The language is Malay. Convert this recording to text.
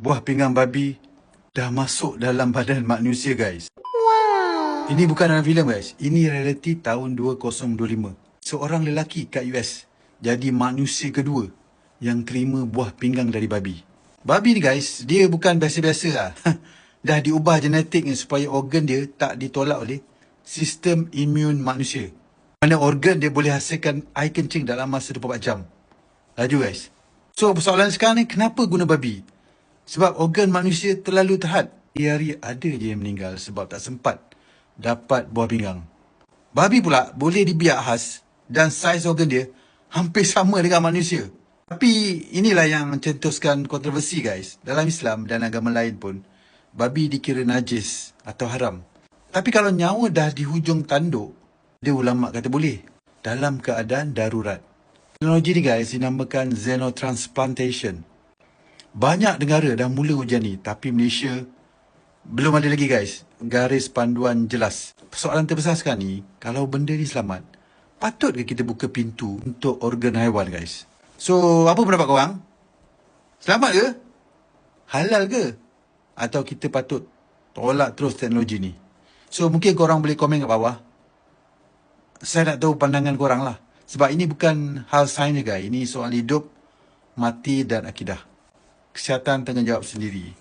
buah pinggang babi dah masuk dalam badan manusia guys. Ini bukan dalam filem guys. Ini realiti tahun 2025. Seorang lelaki kat US jadi manusia kedua yang terima buah pinggang dari babi. Babi ni guys, dia bukan biasa-biasa lah. Dah diubah genetiknya supaya organ dia tak ditolak oleh sistem imun manusia. Mana organ dia boleh hasilkan air kencing dalam masa 24 jam. Laju guys. So persoalan sekarang ni kenapa guna babi? Sebab organ manusia terlalu terhad. Hari ada je yang meninggal sebab tak sempat dapat buah pinggang. Babi pula boleh dibiak khas dan saiz organ dia hampir sama dengan manusia. Tapi inilah yang mencetuskan kontroversi guys. Dalam Islam dan agama lain pun, babi dikira najis atau haram. Tapi kalau nyawa dah di hujung tanduk, dia ulama kata boleh. Dalam keadaan darurat. Teknologi ni guys dinamakan xenotransplantation. Banyak negara dah mula ujian ni tapi Malaysia belum ada lagi guys garis panduan jelas. Persoalan terbesar sekarang ni, kalau benda ni selamat, patut ke kita buka pintu untuk organ haiwan guys? So, apa pendapat korang? Selamat ke? Halal ke? Atau kita patut tolak terus teknologi ni? So, mungkin korang boleh komen kat bawah. Saya nak tahu pandangan korang lah. Sebab ini bukan hal sains guys. Ini soal hidup, mati dan akidah. Kesihatan tanggungjawab sendiri.